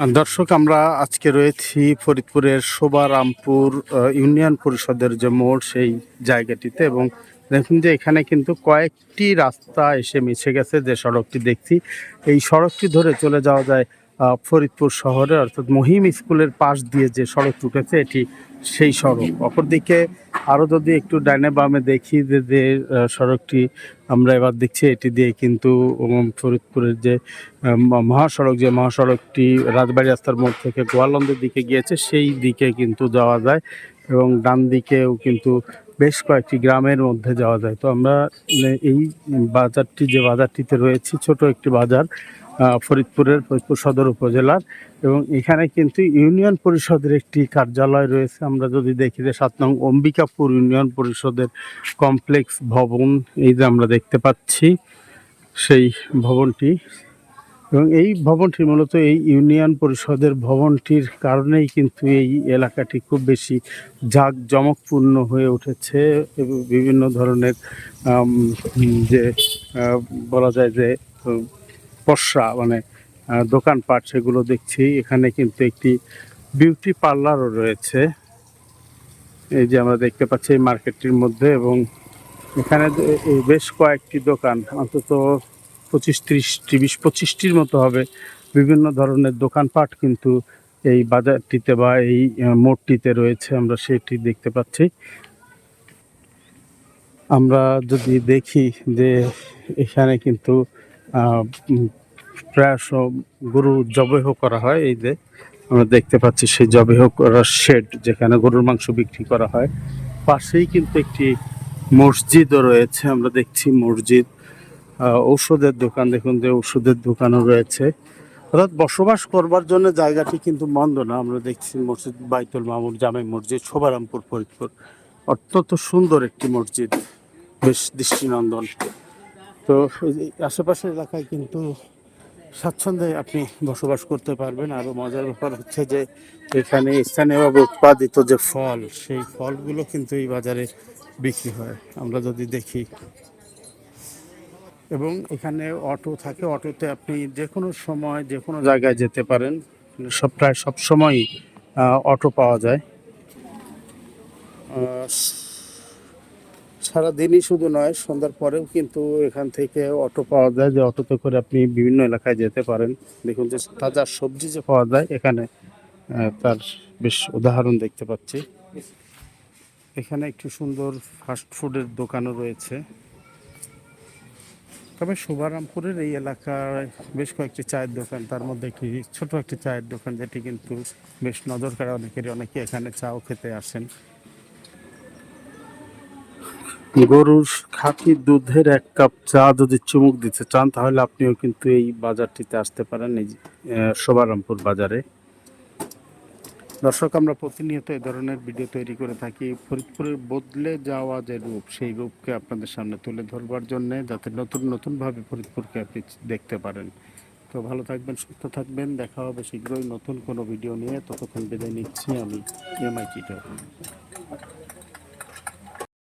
দর্শক, আমরা আজকে রয়েছি ফরিদপুরের শোভারামপুর ইউনিয়ন পরিষদের যে মোড়, সেই জায়গাটিতে। এবং দেখুন যে এখানে কিন্তু কয়েকটি রাস্তা এসে মিশে গেছে, যে সড়কটি দেখছি। এই সড়কটি ধরে চলে যাওয়া যায় ফরিদপুর শহরে, অর্থাৎ মহিম স্কুলের পাশ দিয়ে যে সড়ক উঠেছে, এটি সেই সড়ক। অপরদিকে আরও যদি একটু ডাইনে বামে দেখি যে যে সড়কটি আমরা এবার দেখছি, এটি দিয়ে কিন্তু ফরিদপুরের যে মহাসড়ক, যে মহাসড়কটি রাজবাড়ি রাস্তার মোড় থেকে গোয়ালন্দের দিকে গিয়েছে, সেই দিকে কিন্তু যাওয়া যায় এবং ডান দিকেও কিন্তু বেশ কয়েকটি গ্রামের মধ্যে যাওয়া যায়। তো আমরা এই বাজারটি, যে বাজারটিতে রয়েছি, ছোট একটি বাজার ফরিদপুরের ফরিদপুর সদর উপজেলার এবং এখানে কিন্তু ইউনিয়ন পরিষদের একটি কার্যালয় রয়েছে। আমরা যদি দেখি যে সাত নং অম্বিকাপুর ইউনিয়ন পরিষদের কমপ্লেক্স ভবন, এই যে আমরা দেখতে পাচ্ছি, সেই ভবনটি এবং এই ভবনটি মূলত এই ইউনিয়ন পরিষদের ভবনটির কারণেই কিন্তু এই এলাকাটি খুব বেশি জাঁকজমকপূর্ণ হয়ে উঠেছে বিভিন্ন ধরনের যে বলা যায় যে, পসরা মানে দোকানপাট সেগুলো দেখছি। এখানে কিন্তু একটি বিউটি পার্লারও রয়েছে। এই যে আমরা দেখতে পাচ্ছি এই মার্কেটটির মধ্যে এবং এখানে বেশ কয়েকটি দোকান, অন্তত পঁচিশ ত্রিশটি বিশ পঁচিশটির মতো হবে। বিভিন্ন ধরনের দোকানপাট কিন্তু এই বাজারটিতে বা এই মোড়টিতে রয়েছে আমরা সেটি দেখতে পাচ্ছি। আমরা যদি দেখি যে এখানে কিন্তু আহ, উম, প্রায় সব গরু জবেহ করা হয় এই যে আমরা দেখতে পাচ্ছি সেই জবেহ করার শেড যেখানে গরুর মাংস বিক্রি করা হয়। পাশেই কিন্তু একটি মসজিদও রয়েছে আমরা দেখছি মসজিদ। ঔষধের দোকান, দেখুন যে ঔষধের দোকানও রয়েছে। অর্থাৎ বসবাস করবার জন্য জায়গাটি কিন্তু মন্দ না। আমরা দেখছি মসজিদ বাইতুল মামুর, জামে মসজিদ, শোভারামপুর, ফরিদপুর। অত্যন্ত সুন্দর একটি মসজিদ, বেশ দৃষ্টিনন্দন। তো আশেপাশের এলাকায় কিন্তু স্বাচ্ছন্দ্যে আপনি বসবাস করতে পারবেন। আরও মজার ব্যাপার হচ্ছে যে এখানে স্থানীয়ভাবে উৎপাদিত যে ফল, সেই ফলগুলো কিন্তু এই বাজারে বিক্রি হয়। আমরা যদি দেখি এবং এখানে অটো থাকে। অটোতে আপনি যে কোনো সময় যে কোনো জায়গায় যেতে পারেন। সব প্রায় সব সময়ই অটো পাওয়া যায়। সারাদিনই শুধু নয়, সন্ধ্যার পরেও কিন্তু এখান থেকে অটো পাওয়া যায়। যে অটোতে করে আপনি বিভিন্ন এলাকায় যেতে পারেন। দেখুন যে তাজা সবজি যে পাওয়া যায় এখানে তার বেশ উদাহরণ দেখতে পাচ্ছি। এখানে একটি সুন্দর ফাস্ট ফুডের দোকানও রয়েছে। তবে শোভারামপুরের এই এলাকায় বেশ কয়েকটি চায়ের দোকান, তার মধ্যে একটি ছোট একটি চায়ের দোকান যেটি কিন্তু বেশ নজর কাড়া অনেকেরই। অনেকে এখানে চাও খেতে আসেন। গরুর খাঁটি দুধের এক কাপ চা যদি চুমুক দিতে চান, তাহলে আপনিও কিন্তু এই বাজারটিতে আসতে পারেন, এই শোভারামপুর বাজারে। দর্শক, আমরা প্রতিনিয়ত এ ধরনের ভিডিও তৈরি করে থাকি। ফরিদপুরের বদলে যাওয়া যে রূপ, সেই রূপকে আপনাদের সামনে তুলে ধরবার জন্যে যাতে নতুন, নতুনভাবে ফরিদপুরকে আপনি দেখতে পারেন। তো ভালো থাকবেন, সুস্থ থাকবেন। দেখা হবে শীঘ্রই নতুন কোনো ভিডিও নিয়ে। ততক্ষণ বিদায় নিচ্ছি আমি, এমআই চিটা